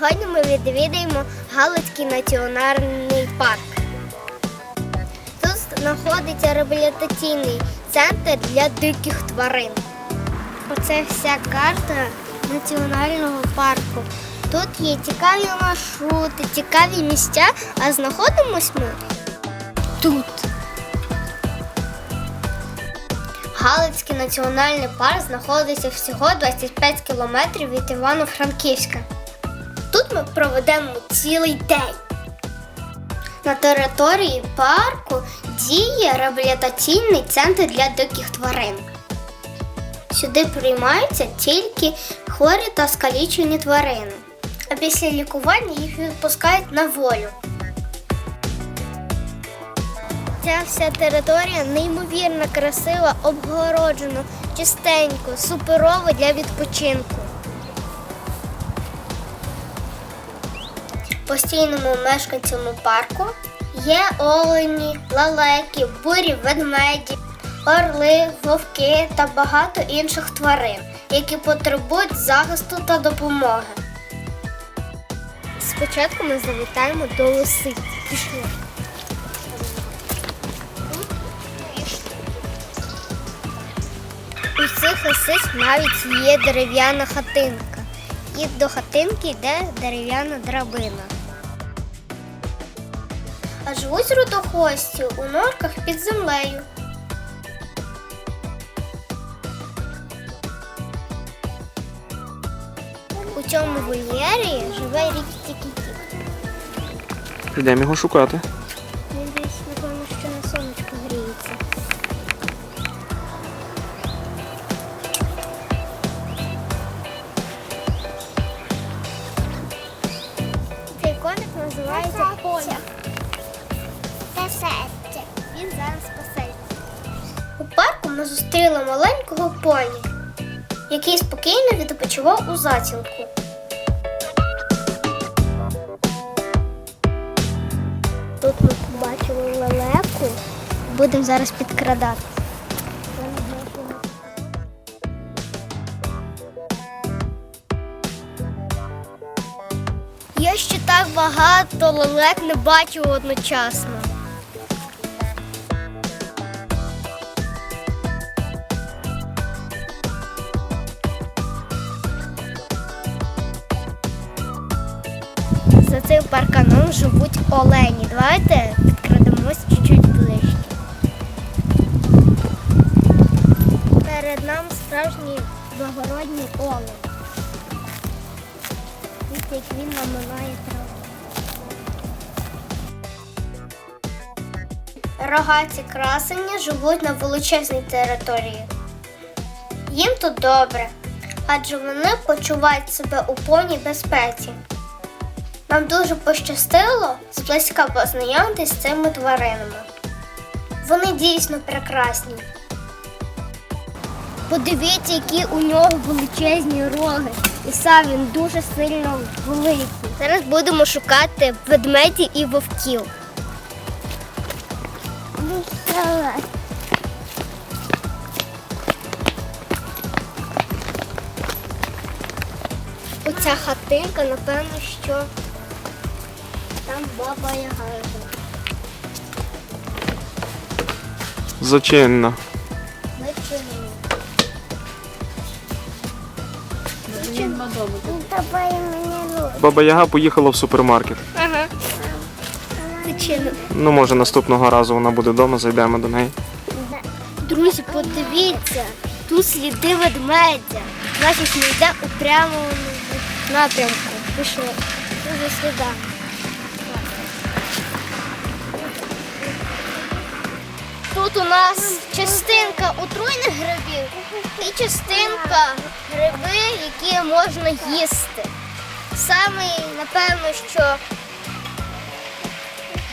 Сьогодні ми відвідаємо Галицький національний парк. Тут знаходиться реабілітаційний центр для диких тварин. Оце вся карта національного парку. Тут є цікаві маршрути, цікаві місця, а знаходимось ми тут. Галицький національний парк знаходиться всього 25 кілометрів від Івано-Франківська. Ми проведемо цілий день. На території парку діє реабілітаційний центр для диких тварин. Сюди приймаються тільки хворі та скалічені тварини, а після лікування їх відпускають на волю. Ця вся територія неймовірно красива, обгороджена, чистенько, суперово для відпочинку. Постійному мешканцями парку є олені, лалеки, бурі, ведмеді, орли, вовки та багато інших тварин, які потребують захисту та допомоги. Спочатку ми завітаємо до лисиць. Пішли. У цих лисиць навіть є дерев'яна хатинка. І до хатинки йде дерев'яна драбина. А живуть рудохості у норках під землею. У цьому вольєрі живе рік. Йдемо його шукати. Ми зустріли маленького поні, який спокійно відпочивав у затінку. Тут ми побачили лелеку. Будемо зараз підкрадати. Я ще так багато лелек не бачив одночасно. Цим парканом живуть олені. Давайте підкрадемось чуть-чуть ближче. Перед нами справжній благородний олень. Дивіться, як він наминає траву. Рогаті красені живуть на величезній території. Їм тут добре, адже вони почувають себе у повній безпеці. Нам дуже пощастило зблизька познайомитись з цими тваринами. Вони дійсно прекрасні. Подивіться, які у нього величезні роги. І сам він дуже сильно великий. Зараз будемо шукати ведмеді і вовків. Ну. Оця хатинка, напевно, що там баба Яга. живе. Зачинно. Зачинено. Давай мені руку. Баба Яга поїхала в супермаркет. Ага. Ну, може, наступного разу вона буде вдома, зайдемо до неї. Друзі, подивіться, тут сліди ведмедя. Значить, ми йде у прямому напрямку. Пішли. Дуже сліда. Тут у нас частинка отруйних грибів і частинка гриби, які можна їсти. Саме, напевно, що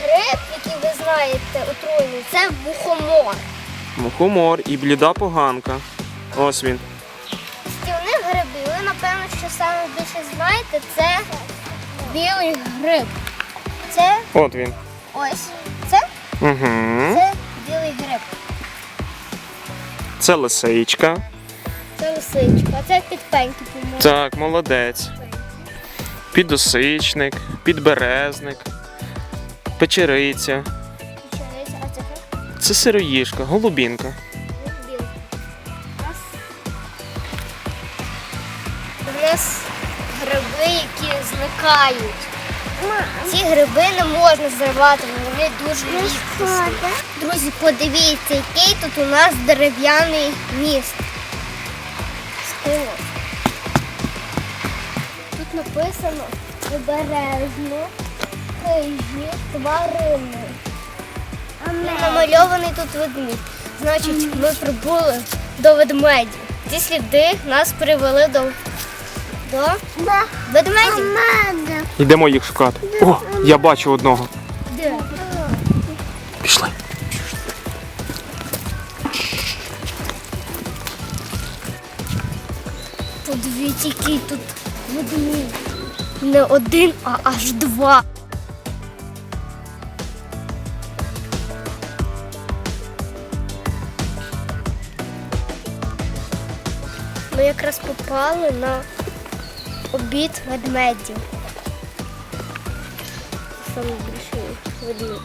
гриб, який ви знаєте, отруйний, це мухомор. Мухомор і бліда поганка. Ось він. Стівних грибів, ви, напевно, що саме більше знаєте, це білий гриб. Це От він. ось. Це, Угу. це білий гриб. Це лисичка. Це лисичка, це підпеньки, по-моєму. Так, молодець. підосичник, підберезник, печериця. А це що? Це сироїжка, голубінка. У нас гриби, які зникають. Ці гриби не можна зривати, вони дуже рідкісні. Друзі, подивіться, який тут у нас дерев'яний міст. Скило. Тут написано обережно, хижі, тварини. І намальований тут ведмідь. Значить, ми прибули до ведмедів. Ці сліди нас привели до, до ведмедів. Йдемо їх шукати. О, я бачу одного. Де? Пішли. Подивіться, який тут ведмідь. Не один, а аж два. Ми якраз попали на обід ведмедів. Саме більший ведмідь.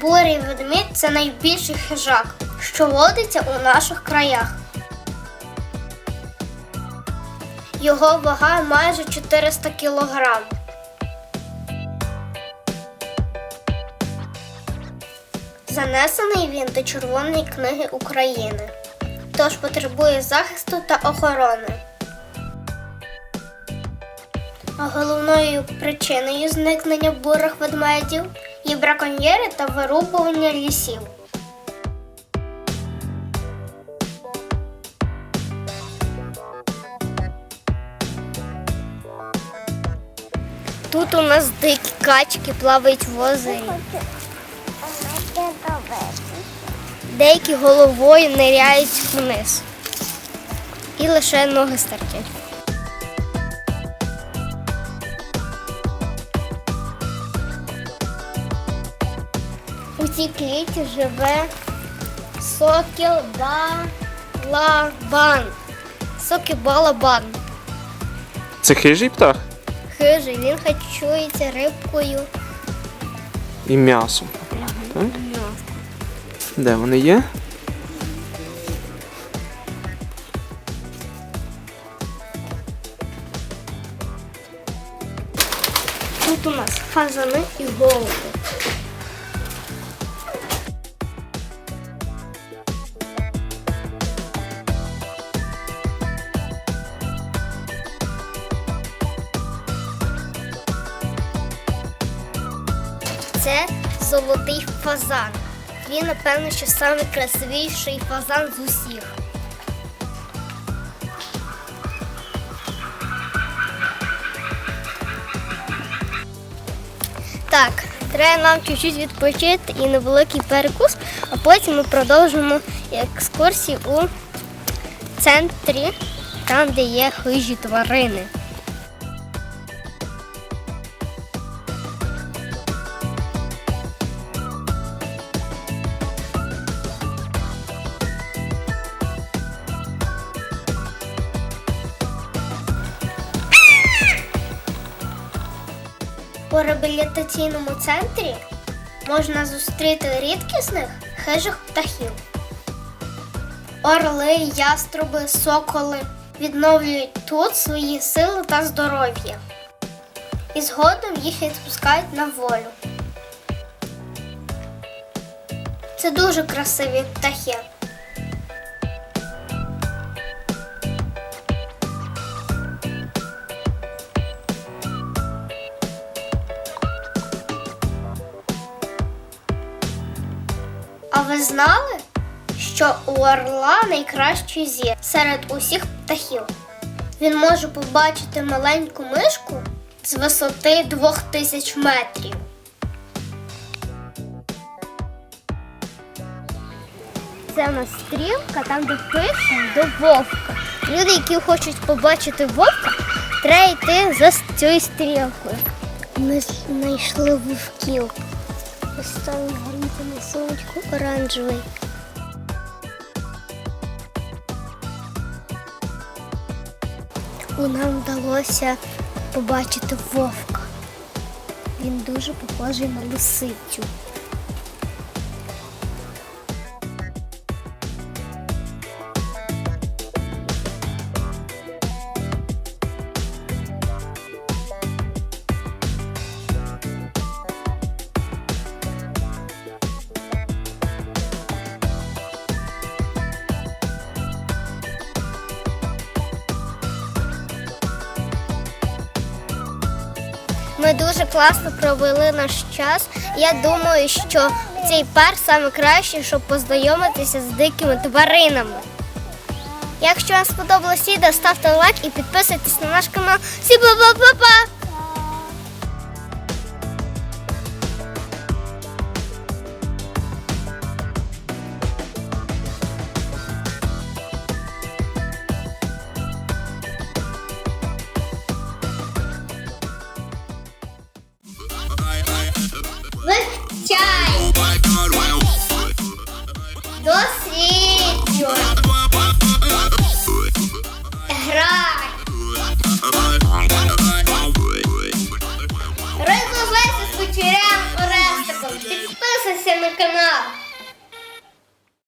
Бурий ведмідь це найбільший хижак, що водиться у наших краях. Його вага майже 400 кілограм. Занесений він до Червоної книги України, тож потребує захисту та охорони. Головною причиною зникнення бурих ведмедів є браконьєри та вирубування лісів. Тут у нас дикі качки плавають в озері. Деякі головою ниряють вниз. І лише ноги стартять. У цій кліті живе сокіл балабан. Сокіл балабан. Це хижий птах Хижий, він харчується рибкою. і м'ясом. Так? Де вони є? Тут у нас фазани і голуби. Це золотий фазан. Він, напевно, що найкрасивіший фазан з усіх. Так, треба нам чуть-чуть відпочити і невеликий перекус, а потім ми продовжимо екскурсію у центрі, там, де є хижі тварини. Реабілітаційному центрі можна зустріти рідкісних хижих птахів. Орли, яструби, соколи відновлюють тут свої сили та здоров'я. І згодом їх відпускають на волю. Це дуже красиві птахи. Ви знали, що у орла найкращий зір серед усіх птахів? Він може побачити маленьку мишку з висоти 2000 метрів. Це у нас стрілка, там де пише до вовка. Люди, які хочуть побачити вовка, треба йти за цією стрілкою. Ми знайшли вовків. Ось там сонечку оранжевий. нам вдалося побачити вовка. Він дуже похожий на лисицю. Дуже класно провели наш час. Я думаю, що цей парк найкраще, щоб познайомитися з дикими тваринами. Якщо вам сподобалось відео, ставте лайк і підписуйтесь на наш канал. Всі па-па-па-па!